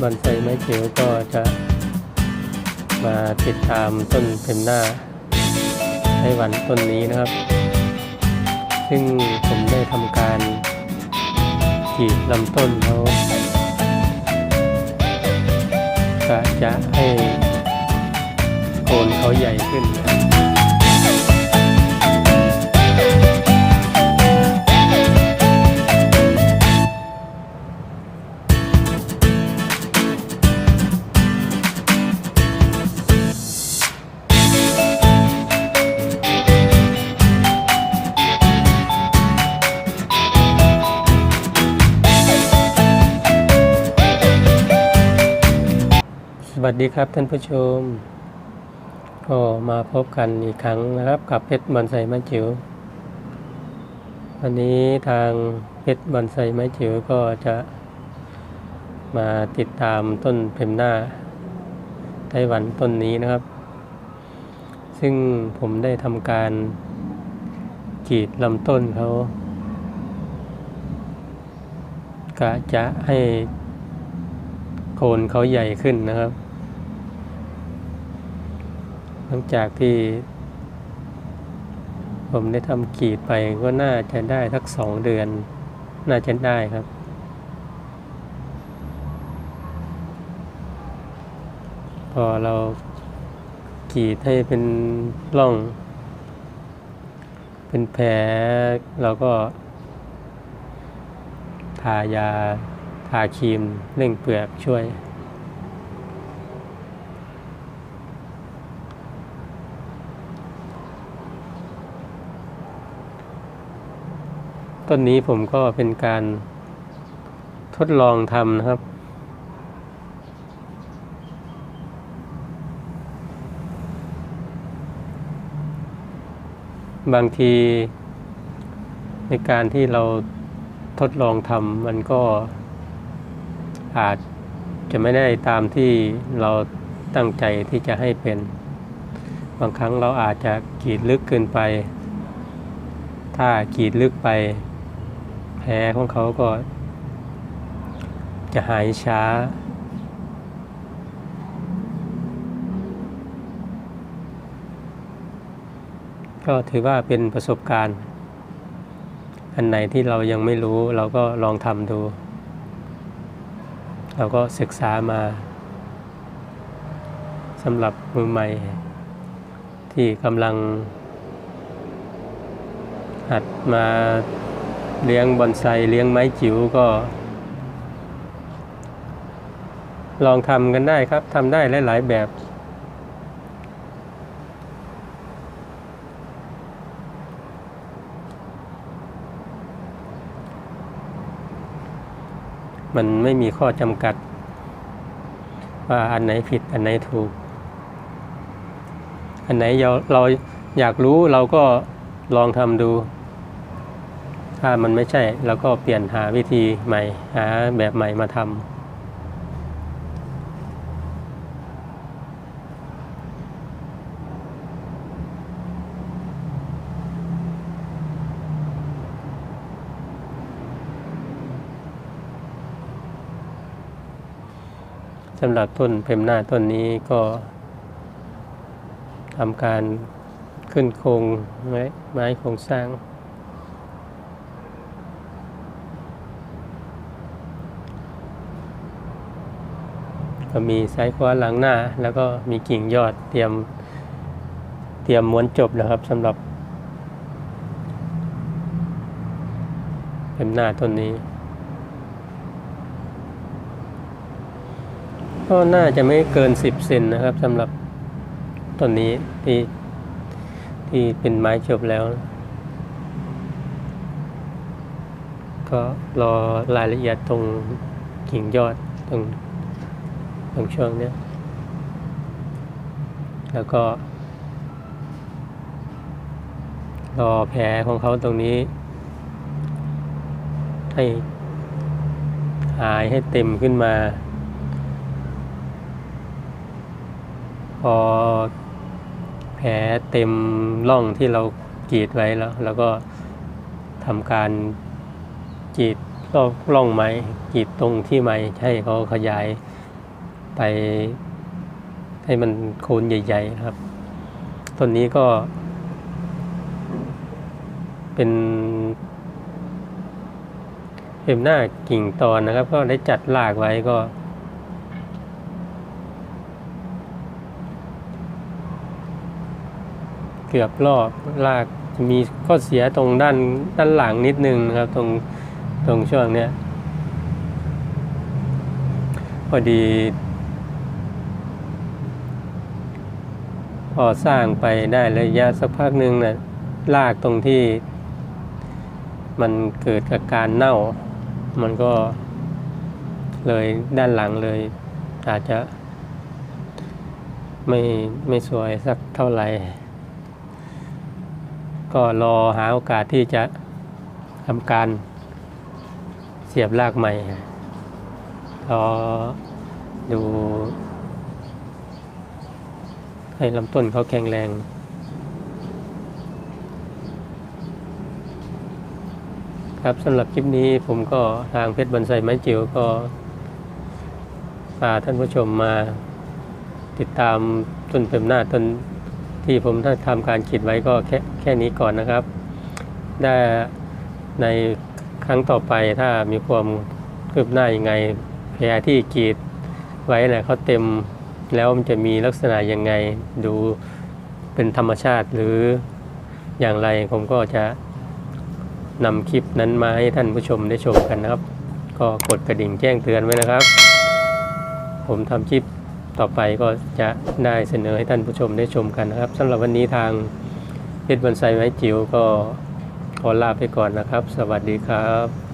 บอนไซไม้จิ๋วก็จะมาติดตามต้นเพมหน้าไต้หวันต้นนี้นะครับ ซึ่งผมได้ทำการกรีดลำต้นเขาก็จะให้โคนเขาใหญ่ขึ้น วัสดีครับท่านผู้ชม ก็มาพบกันอีกครั้งนะครับกับเพชรบอนไซไม้จิ๋ววันนี้ทางเพชรบอนไซไม้จิ๋วก็จะมาติดตามต้นเพมหน้าไต้หวันต้นนี้นะครับ ซึ่งผมได้ทำการกรีดลำต้นเขากะจะให้โคนเขาใหญ่ขึ้นนะครับ หลังจากที่ ผมได้ทำกีดไปก็น่าจะได้สักสองเดือน น่าจะได้ครับ พอเรากีดให้เป็นร่อง เป็นแผลเราก็ ทายา ทาครีมเร่งเปลือกช่วย ต้นนี้ผมก็เป็นการทดลองทำนะครับ บางทีในการที่เราทดลองทำมันก็อาจจะไม่ได้ตามที่เราตั้งใจที่จะให้เป็น บางครั้งเราอาจจะกรีดลึกเกินไป ถ้ากรีดลึกไป แผลของเขาก็ จะหายช้า ก็ถือว่าเป็นประสบการณ์ อันไหนที่เรายังไม่รู้เราก็ลองทำดู เราก็ศึกษามาสำหรับมือใหม่ ที่กำลังหัดมา เลี้ยงบอนไซเลี้ยงไม้จิ๋วก็ ลองทำกันได้ครับทำได้หลาย ๆ แบบมันไม่มีข้อจำกัด ว่าอันไหนผิดอันไหนถูก อันไหนเราเราอยากรู้เราก็ลองทำดู ถ้ามันไม่ใช่เราก็เปลี่ยนหาวิธีใหม่ หาแบบใหม่มาทำสำหรับต้นเพมหน้าต้นนี้ก็ทำการขึ้นโครงไม้ไม้โครงสร้าง ก็มีซ้ายขวาหลังหน้า แล้วก็มีกิ่งยอดเตรียมเตรียมม้วนจบนะครับสำหรับเป็นหน้าต้นนี้ ก็น่าจะไม่เกินสิบเซนนะครับสำหรับต้นนี้ที่ที่เป็นไม้จบแล้ว ก็รอรายละเอียดตรงกิ่งยอดตรง ตรงช่วงเนี้ย แล้วก็ รอแผลของเขาตรงนี้ ให้หายให้เต็มขึ้นมา พอแผลเต็มร่องที่เรากรีดไว้แล้ว แล้วก็ทำการกรีดรอบร่องไม้กรีดตรงที่ไม้ให้เขาขยาย ไปให้มันโคนใหญ่ ๆ ครับ ต้นนี้ก็ เป็นเห็มหน้ากิ่งตอนนะครับ ก็ได้จัดรากไว้ก็ เกือบรอบรากมีข้อเสียตรงด้านด้านหลังนิดนึงนะครับ ตรงตรงช่วงเนี้ยพอดี พอสร้างไปได้ระยะสักพักหนึ่งนะ่ะรากตรงที่มันเกิดกับการเน่า มันก็เลยด้านหลังเลย อาจจะไม่ไม่สวยสักเท่าไหร่ ก็รอหาโอกาสที่จะทำการเสียบรากใหม่ รอดู ให้ลำต้นเขาแข็งแรง ครับสำหรับคลิปนี้ผมก็ทางเพชรบันไซไม้จิ๋วก็พาท่านผู้ชมมาติดตามต้นเต็มหน้าต้นที่ผมได้ทำการขีดไว้ก็แค่แค่นี้ก่อนนะครับ ได้ในครั้งต่อไปถ้ามีความคืบหน้ายังไงแพรที่กรีดไว้นะเขาเต็ม แล้วมันจะมีลักษณะยังไงดูเป็นธรรมชาติหรืออย่างไรผมก็จะนำคลิปนั้นมาให้ท่านผู้ชมได้ชมกันนะครับ ก็กดกระดิ่งแจ้งเตือนไว้นะครับ ผมทำคลิปต่อไปก็จะได้เสนอให้ท่านผู้ชมได้ชมกันนะครับสำหรับวันนี้ทางเพชรบันไซไม้จิ๋วก็ขอลาไปก่อนนะครับ สวัสดีครับ